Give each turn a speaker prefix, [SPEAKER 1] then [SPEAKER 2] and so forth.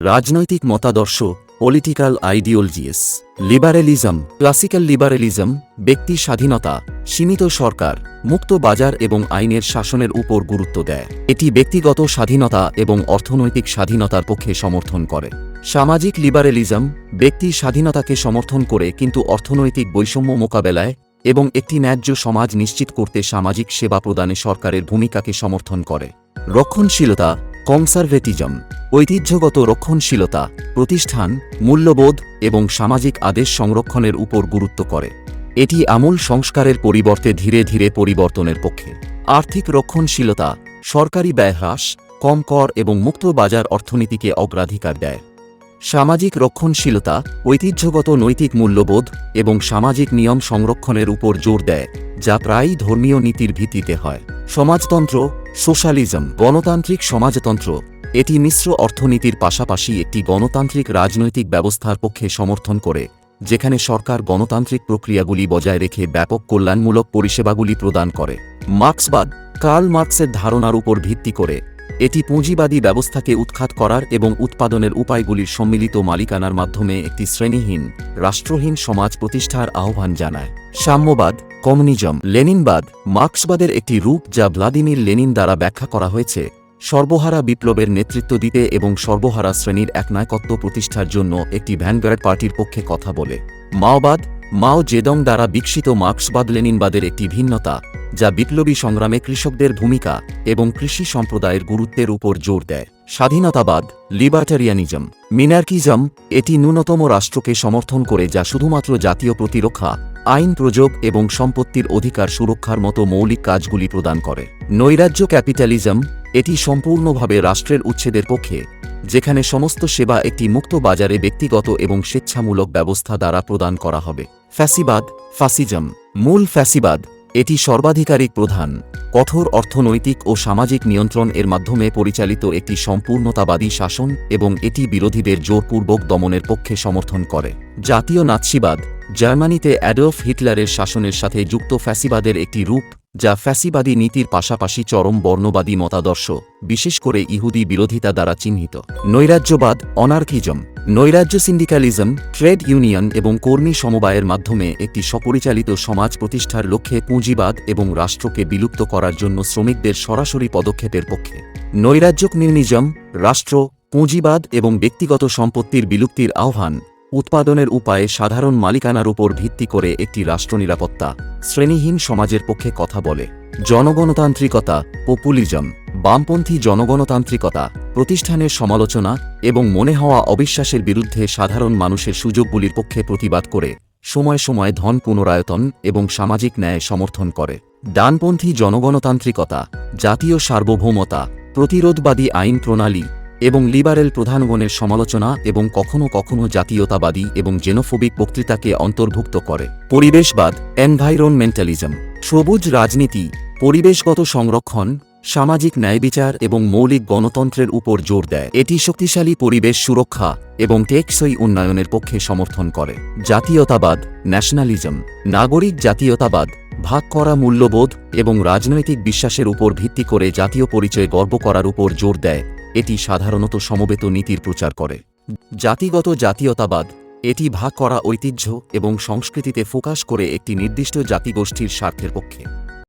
[SPEAKER 1] রাজনৈতিক মতাদর্শ political ideologies liberalism classical liberalism ব্যক্তি স্বাধীনতা, সীমিত সরকার, মুক্ত বাজার এবং আইনের শাসনের উপর গুরুত্ব দেয়। এটি ব্যক্তিগত স্বাধীনতা এবং অর্থনৈতিক স্বাধীনতার পক্ষে সমর্থন করে। সামাজিক লিবারেলিজম ব্যক্তি স্বাধীনতাকে সমর্থন করে কিন্তু অর্থনৈতিক বৈষম্য মোকাবেলায় এবং একটি ন্যায্য সমাজ নিশ্চিত করতে সামাজিক সেবা প্রদানে সরকারের ভূমিকাকে সমর্থন করে। রক্ষণশীলতা কনসারভেটিজম, ঐতিহ্যগত রক্ষণশীলতা, প্রতিষ্ঠান, মূল্যবোধ এবং সামাজিক আদেশ সংরক্ষণের উপর গুরুত্ব করে। এটি আমূল সংস্কারের পরিবর্তে ধীরে ধীরে পরিবর্তনের পক্ষে। আর্থিক রক্ষণশীলতা, সরকারি ব্যয় হ্রাস, কম কর এবং মুক্ত বাজার অর্থনীতিকে অগ্রাধিকার দেয়। সামাজিক রক্ষণশীলতা, ঐতিহ্যগত নৈতিক মূল্যবোধ এবং সামাজিক নিয়ম সংরক্ষণের উপর জোর দেয়, যা প্রায়ই ধর্মীয় নীতির ভিত্তিতে হয়। সমাজতন্ত্র, সোশ্যালিজম, গণতান্ত্রিক সমাজতন্ত্র, এটি মিশ্র অর্থনীতির পাশাপাশি একটি গণতান্ত্রিক রাজনৈতিক ব্যবস্থার পক্ষে সমর্থন করে, যেখানে সরকার গণতান্ত্রিক প্রক্রিয়াগুলি বজায় রেখে ব্যাপক কল্যাণমূলক পরিষেবাগুলি প্রদান করে। মার্ক্সবাদ, কার্ল মার্ক্সের ধারণার উপর ভিত্তি করে এটি পুঁজিবাদী ব্যবস্থাকে উৎখাত করার এবং উৎপাদনের উপায়গুলির সম্মিলিত মালিকানার মাধ্যমে একটি শ্রেণীহীন, রাষ্ট্রহীন সমাজ প্রতিষ্ঠার আহ্বান জানায়। সাম্যবাদ, কমিউনিজম, লেনিনবাদ, মার্ক্সবাদের একটি রূপ যা ভ্লাদিমির লেনিন দ্বারা ব্যাখ্যা করা হয়েছে, সর্বহারা বিপ্লবের নেতৃত্ব দিতে এবং সর্বহারা শ্রেণির একনায়কত্ব প্রতিষ্ঠার জন্য একটি ভ্যানগার্ড পার্টির পক্ষে কথা বলে। মাওবাদ, মাও জেদং দ্বারা বিকশিত মার্ক্সবাদ লেনিনবাদের একটি ভিন্নতা যা বিপ্লবী সংগ্রামে কৃষকদের ভূমিকা এবং কৃষি সম্প্রদায়ের গুরুত্বের উপর জোর দেয়। স্বাধীনতাবাদ, লিবার্টারিয়ানিজম, মিনার্কিজম, এটি ন্যূনতম রাষ্ট্রকে সমর্থন করে যা শুধুমাত্র জাতীয় প্রতিরক্ষা, আইন প্রযোগ এবং সম্পত্তির অধিকার সুরক্ষার মতো মৌলিক কাজগুলি প্রদান করে। নৈরাজ্য ক্যাপিটালিজম, এটি সম্পূর্ণভাবে রাষ্ট্রের উচ্ছেদের পক্ষে, যেখানে সমস্ত সেবা একটি মুক্ত বাজারে ব্যক্তিগত এবং স্বেচ্ছামূলক ব্যবস্থা দ্বারা প্রদান করা হবে। ফ্যাসিবাদ ফাসিজম মূল ফ্যাসিবাদ এটি সর্বাধিকারিক প্রধান, কঠোর অর্থনৈতিক ও সামাজিক নিয়ন্ত্রণ এর মাধ্যমে পরিচালিত একটি সম্পূর্ণতাবাদী শাসন এবং এটি বিরোধীদের জোরপূর্বক দমনের পক্ষে সমর্থন করে। জাতীয় নাৎসিবাদ, জার্মানিতে অ্যাডলফ হিটলারের শাসনের সাথে যুক্ত ফ্যাসিবাদের একটি রূপ, যা ফ্যাসিবাদী নীতির পাশাপাশি চরম বর্ণবাদী মতাদর্শ, বিশেষ করে ইহুদি বিরোধিতা দ্বারা চিহ্নিত। নৈরাজ্যবাদ, অনার্কিজম নৈরাজ্য সিন্ডিক্যালিজম ট্রেড ইউনিয়ন এবং কর্মী সমবায়ের মাধ্যমে একটি স্বপরিচালিত সমাজ প্রতিষ্ঠার লক্ষ্যে পুঁজিবাদ এবং রাষ্ট্রকে বিলুপ্ত করার জন্য শ্রমিকদের সরাসরি পদক্ষেপের পক্ষে। নৈরাজ্য কমিউনিজম রাষ্ট্র, পুঁজিবাদ এবং ব্যক্তিগত সম্পত্তির বিলুপ্তির আহ্বান, উৎপাদনের উপায়ে সাধারণ মালিকানার উপর ভিত্তি করে একটি রাষ্ট্র নিরাপত্তা, শ্রেণীহীন সমাজের পক্ষে কথা বলে। জনগণতান্ত্রিকতা পপুলিজম বামপন্থী জনগণতান্ত্রিকতা প্রতিষ্ঠানের সমালোচনা এবং মনে হওয়া অবিশ্বাসের বিরুদ্ধে সাধারণ মানুষের সুযোগগুলির পক্ষে প্রতিবাদ করে, সময় সময় ধন পুনরায়তন এবং সামাজিক ন্যায় সমর্থন করে। ডানপন্থী জনগণতান্ত্রিকতা, জাতীয় সার্বভৌমতা, প্রতিরোধবাদী আইন প্রণালী এবং লিবারেল প্রধানগণের সমালোচনা এবং কখনও কখনও জাতীয়তাবাদী এবং জেনোফোবিক বক্তৃতাকে অন্তর্ভুক্ত করে। পরিবেশবাদ এনভাইরনমেন্টালিজম সবুজ রাজনীতি, পরিবেশগত সংরক্ষণ সামাজিক ন্যায়বিচার এবং মৌলিক গণতন্ত্রের উপর জোর দেয়। এটি শক্তিশালী পরিবেশ সুরক্ষা এবং টেকসই উন্নয়নের পক্ষে সমর্থন করে। জাতীয়তাবাদ, ন্যাশনালিজম, নাগরিক জাতীয়তাবাদ, ভাগ করা মূল্যবোধ এবং রাজনৈতিক বিশ্বাসের উপর ভিত্তি করে জাতীয় পরিচয় গর্ব করার উপর জোর দেয়। এটি সাধারণত সমবেত নীতির প্রচার করে। জাতিগত জাতীয়তাবাদ, এটি ভাগ করা ঐতিহ্য এবং সংস্কৃতিতে ফোকাস করে একটি নির্দিষ্ট জাতিগোষ্ঠীর স্বার্থের পক্ষে।